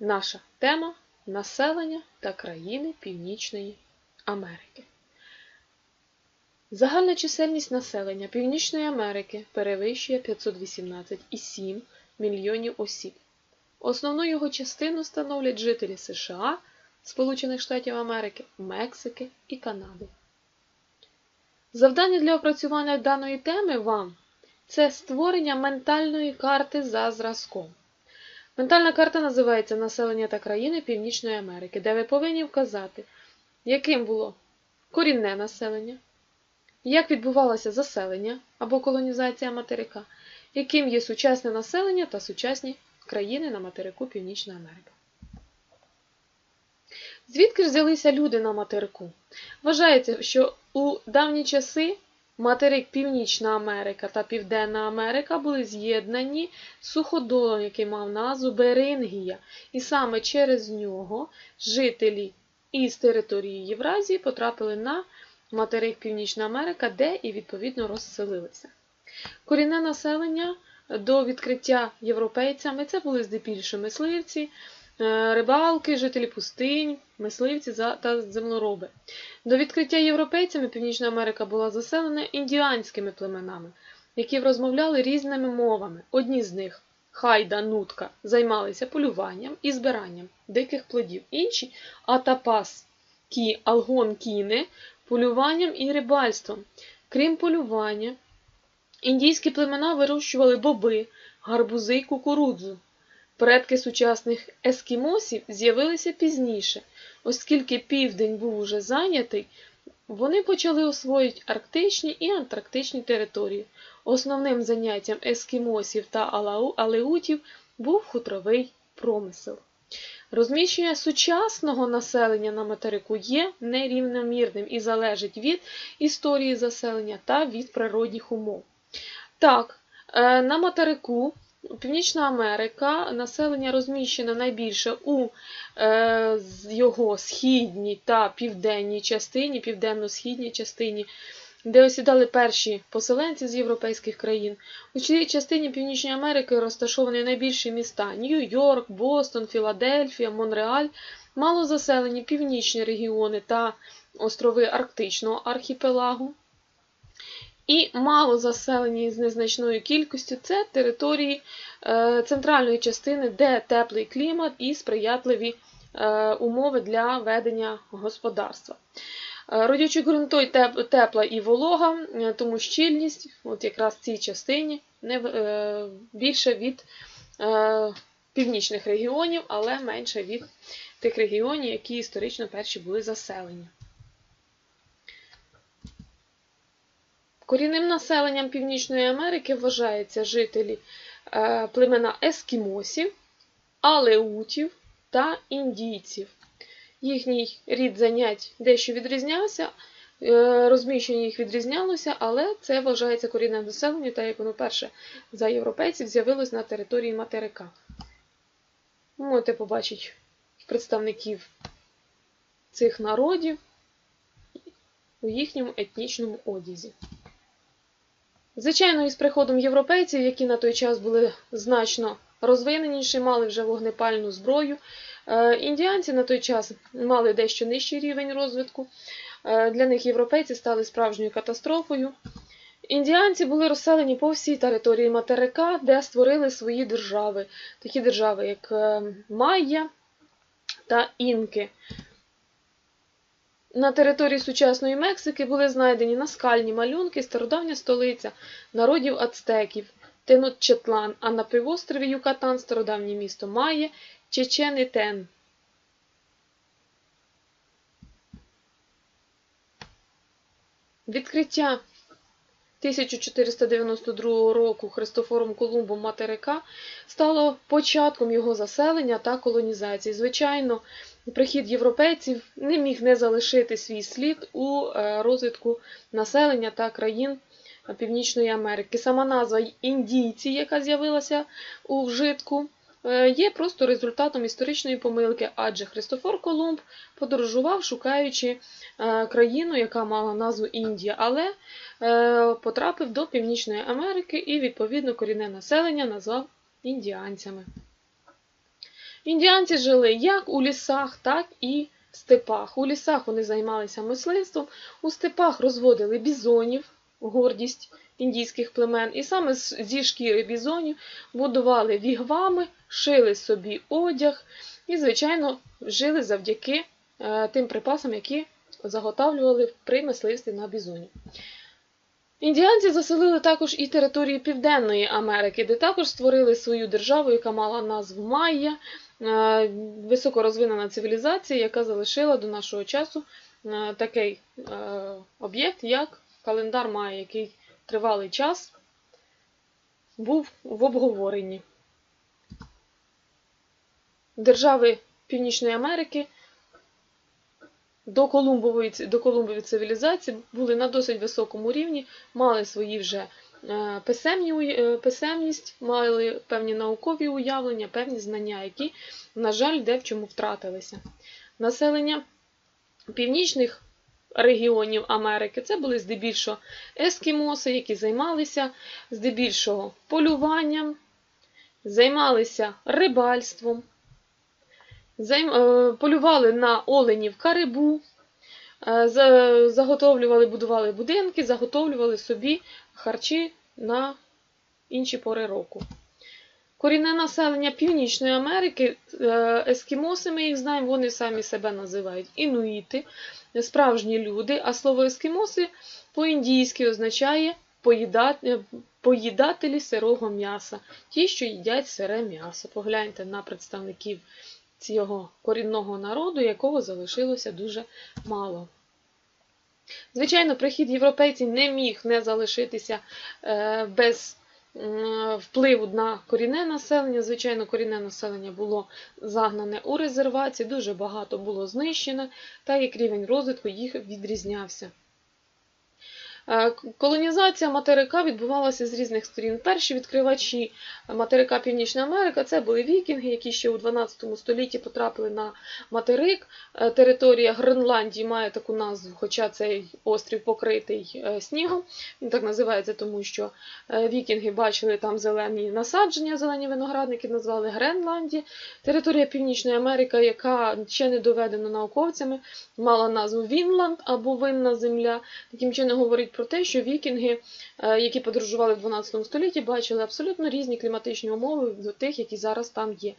наша тема населення та країни Північної Америки. Загальна чисельність населення Північної Америки перевищує 518,7 мільйонів осіб. Основну його частину становлять жителі США, Сполучених Штатів Америки, Мексики і Канади. Завдання для опрацювання даної теми вам це створення ментальної карти за зразком. Ментальна карта називається Населення та країни Північної Америки, де ви повинні вказати, яким було корінне населення, як відбувалося заселення або колонізація материка, яким є сучасне населення та сучасні країни на материку Північна Америка. Звідки ж взялися люди на материку? Вважається, що у давні часи материк Північна Америка та Південна Америка були з'єднані суходолом, який мав назву Берингія, і саме через нього жителі із території Євразії потрапили на материк Північна Америка, де і відповідно розселилися. Корінне населення до відкриття європейцями це були здебільшого мисливці, рибалки, жителі пустинь, мисливці та землероби. До відкриття європейцями Північна Америка була заселена індіанськими племенами, які розмовляли різними мовами. Одні з них хайда, нутка, займалися полюванням і збиранням диких плодів, інші атапас, кі, алгон, кіни, полюванням і рибальством. Крім полювання, індійські племена вирощували боби, гарбузи й кукурудзу. Предки сучасних ескімосів з'явилися пізніше, оскільки південь був уже зайнятий, вони почали освоїти арктичні і антарктичні території. Основним заняттям ескімосів та алеутів був хутровий промисел. Розміщення сучасного населення на материку є нерівномірним і залежить від історії заселення та від природних умов. Так, е, на материку Північна Америка населення розміщено найбільше у е, його східній та південній частині, південно-східній частині, де осідали перші поселенці з європейських країн. У цій частині Північної Америки розташовані найбільші міста Нью-Йорк, Бостон, Філадельфія, Монреаль, малозаселені північні регіони та острови Арктичного архіпелагу. І мало заселені з незначною кількістю це території е, центральної частини, де теплий клімат і сприятливі е, умови для ведення господарства. Е, родючий ґрунтой тепла і волога, тому щільність, от якраз в цій частині, не більше від північних регіонів, але менше від тих регіонів, які історично перші були заселені. Корінним населенням Північної Америки вважаються жителі е, племена ескімосів, алеутів та індійців. Їхній рід занять дещо відрізнявся, е, розміщення їх відрізнялося, але це вважається корінним населенням, так як воно перше за європейців з'явилось на території материка. Можете побачити представників цих народів у їхньому етнічному одязі. Звичайно, із приходом європейців, які на той час були значно розвиненіші, мали вже вогнепальну зброю. Е, індіанці на той час мали дещо нижчий рівень розвитку. Е, для них європейці стали справжньою катастрофою. Індіанці були розселені по всій території материка, де створили свої держави, такі держави, як е, Майя та Інки. На території сучасної Мексики були знайдені наскальні малюнки, стародавня столиця народів ацтеків, Тенотчетлан, а на півострові Юкатан стародавнє місто Майє, Чечен-Ітен. Відкриття 1492 року Христофором Колумбом материка стало початком його заселення та колонізації. Звичайно, прихід європейців не міг не залишити свій слід у е, розвитку населення та країн Північної Америки. Сама назва індійці, яка з'явилася у вжитку, е, є просто результатом історичної помилки, адже Христофор Колумб подорожував, шукаючи е, країну, яка мала назву Індія, але потрапив до Північної Америки і, відповідно, корінне населення назвав індіанцями. Індіанці жили як у лісах, так і в степах. У лісах вони займалися мисливством, у степах розводили бізонів, гордість індійських племен, і саме зі шкіри бізонів будували вігвами, шили собі одяг і, звичайно, жили завдяки е, тим припасам, які заготавлювали при мисливстві на бізоні. Індіанці заселили також і території Південної Америки, де також створили свою державу, яка мала назву Майя, високорозвинена цивілізація, яка залишила до нашого часу е, такий е, об'єкт, як календар Майя, який тривалий час був в обговоренні. Держави Північної Америки до Колумбової, до Колумбової цивілізації були на досить високому рівні, мали свої вже е, е, писемність, мали певні наукові уявлення, певні знання, які, на жаль, де в чому втратилися. Населення північних регіонів Америки це були здебільшого ескімоси, які займалися здебільшого полюванням, займалися рибальством, е, полювали на оленів карибу, заготовлювали, будували будинки, заготовлювали собі харчі на інші пори року. Корінне населення Північної Америки, е, ескімоси, ми їх знаємо, вони самі себе називають інуїти, справжні люди, а слово ескімоси по-індійськи означає е, поїдателі сирого м'яса, ті, що їдять сире м'ясо. Погляньте на представників цього корінного народу, якого залишилося дуже мало. Звичайно, прихід європейців не міг не залишитися е, без впливу на корінне населення. Звичайно, корінне населення було загнане у резервації, дуже багато було знищено, та як рівень розвитку їх відрізнявся. Е, Колонізація материка відбувалася з різних сторін. Перші відкривачі материка Північна Америка це були вікінги, які ще у 12 столітті потрапили на материк. Е, Територія Гренландії має таку назву, хоча цей острів покритий е, снігом. Він так називається, тому що е, вікінги бачили там зелені насадження, зелені виноградники назвали Гренландія. Територія Північної Америки, яка ще не доведена науковцями, мала назву Вінланд або Винна земля. Таким чином говорить про те, що вікінги, е, які подорожували в 12 столітті, бачили абсолютно різні кліматичні умови до тих, які зараз там є.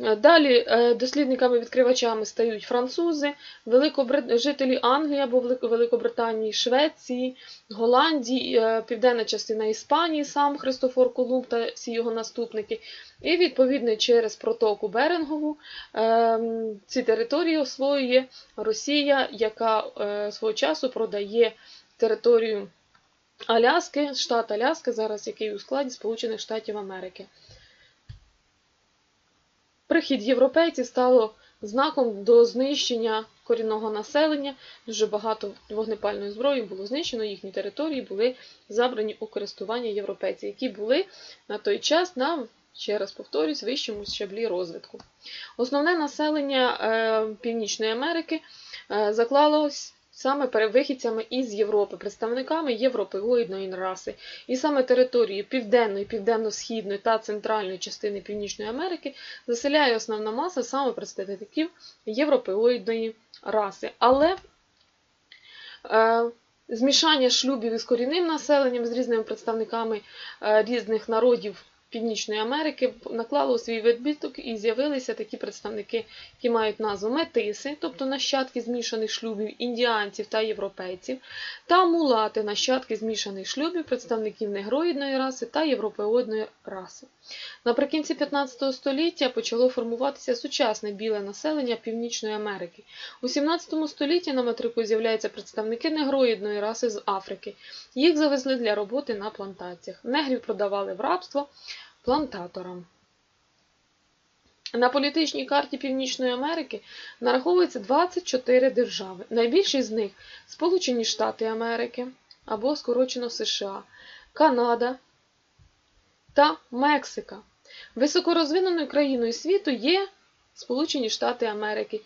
Е, Далі е, дослідниками-відкривачами стають французи, Великобрит... жителі Англії або Великобританії, Швеції, Голландії, південна частина Іспанії, сам Христофор Колумб та всі його наступники. І відповідно через протоку Берингову ем, ці території освоює Росія, яка свого часу продає територію Аляски, штат Аляски, зараз який у складі Сполучених Штатів Америки. Прихід європейців стало знаком до знищення корінного населення. Дуже багато вогнепальної зброї було знищено, їхні території були забрані у користування європейців, які були на той час на, ще раз повторюсь, вищому щаблі розвитку. Основне населення е, Північної Америки е, заклалось саме перевихідцями із Європи, представниками європеоїдної раси. І саме територію Південної, Південно-Східної та центральної частини Північної Америки заселяє основна маса саме представників європеоїдної раси. Але е, змішання шлюбів із корінним населенням, з різними представниками е, різних народів Північної Америки наклало свій відбиток і з'явилися такі представники, які мають назву метиси, тобто нащадки змішаних шлюбів індіанців та європейців, та мулати, нащадки змішаних шлюбів представників негроїдної раси та європеоїдної раси. Наприкінці 15 століття почало формуватися сучасне біле населення Північної Америки. У 17 столітті на материку з'являються представники негроїдної раси з Африки. Їх завезли для роботи на плантаціях. Негрів продавали в рабство плантаторам. На політичній карті Північної Америки нараховується 24 держави. Найбільші з них Сполучені Штати Америки або скорочено США, Канада та Мексика. Високорозвиненою країною світу є Сполучені Штати Америки,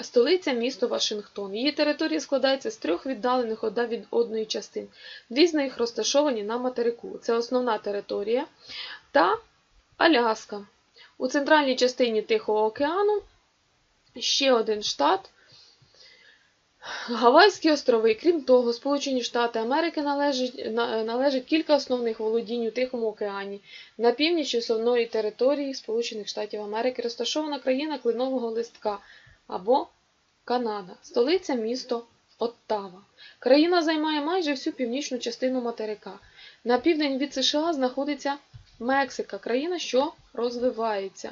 столиця місто Вашингтон. Її територія складається з трьох віддалених одна від одної частин. Дві з них розташовані на материку. Це основна територія та Аляска. У центральній частині Тихого океану ще один штат Гавайські острови. Крім того, Сполучені Штати Америки належить, на- належить кілька основних володінь у Тихому океані. На північ основної території Сполучених Штатів Америки розташована країна Клинового листка або Канада, столиця місто Оттава. Країна займає майже всю північну частину материка. На південь від США знаходиться Мексика, країна, що розвивається.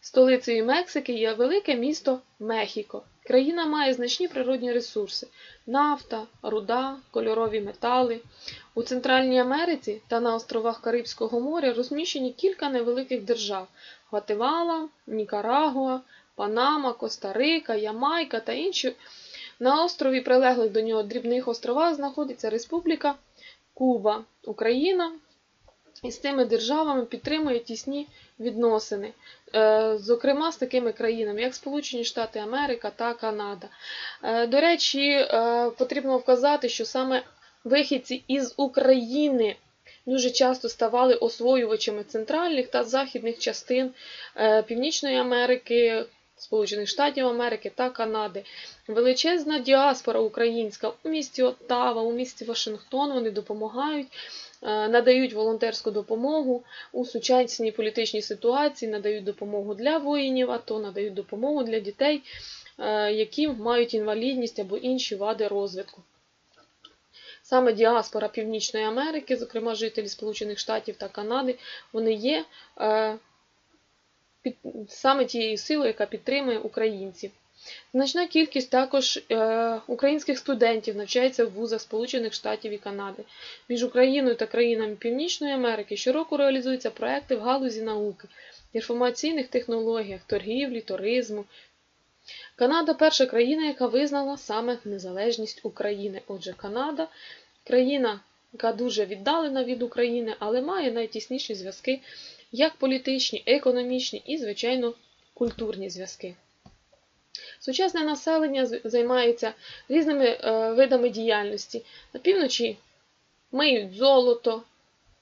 Столицею Мексики є велике місто Мехіко. Країна має значні природні ресурси: нафта, руда, кольорові метали. У Центральній Америці та на островах Карибського моря розміщені кілька невеликих держав: Гватемала, Нікарагуа, Панама, Коста-Рика, Ямайка та інші. На острові, прилеглих до нього дрібних островах, знаходиться Республіка Куба. Україна із цими державами підтримує тісні відносини, е, зокрема з такими країнами, як Сполучені Штати Америка та Канада. Е, До речі, е, потрібно вказати, що саме вихідці із України дуже часто ставали освоювачами центральних та західних частин Північної Америки. Сполучених Штатів Америки та Канади. Величезна діаспора українська у місті Оттава, у місті Вашингтон вони допомагають, е, надають волонтерську допомогу у сучасній політичній ситуації, надають допомогу для воїнів АТО, надають допомогу для дітей, е, які мають інвалідність або інші вади розвитку. Саме діаспора Північної Америки, зокрема жителі Сполучених Штатів та Канади, вони є е, саме тією силою, яка підтримує українців. Значна кількість також е, українських студентів навчається в вузах Сполучених Штатів і Канади. Між Україною та країнами Північної Америки щороку реалізуються проекти в галузі науки, інформаційних технологіях, торгівлі, туризму. Канада перша країна, яка визнала саме незалежність України. Отже, Канада країна, яка дуже віддалена від України, але має найтісніші зв'язки як політичні, економічні і, звичайно, культурні зв'язки. Сучасне населення займається різними е, видами діяльності. На півночі миють золото.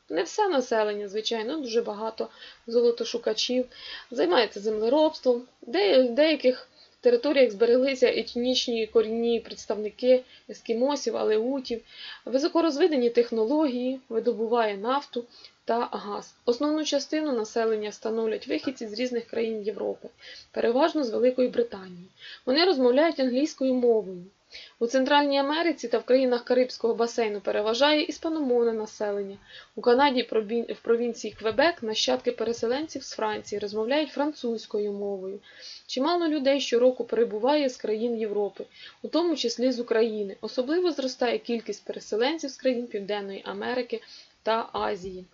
Не все населення, звичайно, дуже багато золотошукачів, займається землеробством. Де, в деяких територіях збереглися етнічні корінні представники ескімосів, алеутів, високорозвинені технології, видобуває нафту та газ. Основну частину населення становлять вихідці з різних країн Європи, переважно з Великої Британії. Вони розмовляють англійською мовою. У Центральній Америці та в країнах Карибського басейну переважає іспаномовне населення. У Канаді в провінції Квебек нащадки переселенців з Франції розмовляють французькою мовою. Чимало людей щороку перебуває з країн Європи, у тому числі з України. Особливо зростає кількість переселенців з країн Південної Америки та Азії.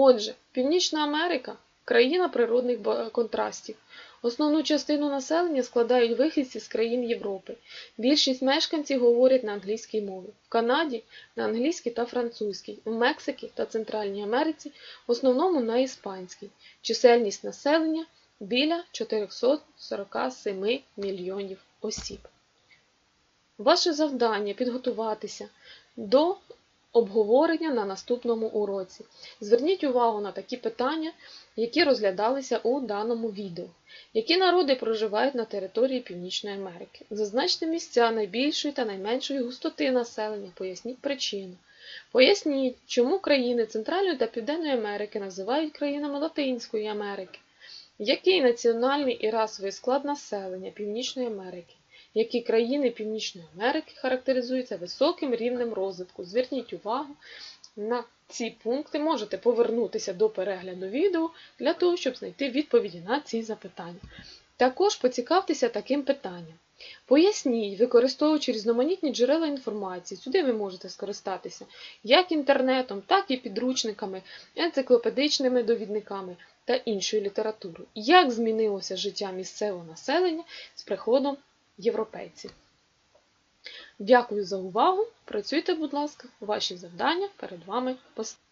Отже, Північна Америка країна природних контрастів. Основну частину населення складають вихідці з країн Європи. Більшість мешканців говорять на англійській мові. В Канаді на англійській та французькій, в Мексиці та Центральній Америці в основному на іспанській. Чисельність населення біля 447 мільйонів осіб. Ваше завдання підготуватися до обговорення на наступному уроці. Зверніть увагу на такі питання, які розглядалися у даному відео. Які народи проживають на території Північної Америки? Зазначте місця найбільшої та найменшої густоти населення, поясніть причину. Поясніть, чому країни Центральної та Південної Америки називають країнами Латинської Америки. Який національний і расовий склад населення Північної Америки? Які країни Північної Америки характеризуються високим рівнем розвитку? Зверніть увагу на ці пункти. Можете повернутися до перегляду відео для того, щоб знайти відповіді на ці запитання. Також поцікавтеся таким питанням. Поясніть, використовуючи різноманітні джерела інформації, сюди ви можете скористатися як інтернетом, так і підручниками, енциклопедичними довідниками та іншою літературою. Як змінилося життя місцевого населення з приходом європейців? Дякую за увагу. Працюйте, будь ласка, ваші завдання перед вами поставлені.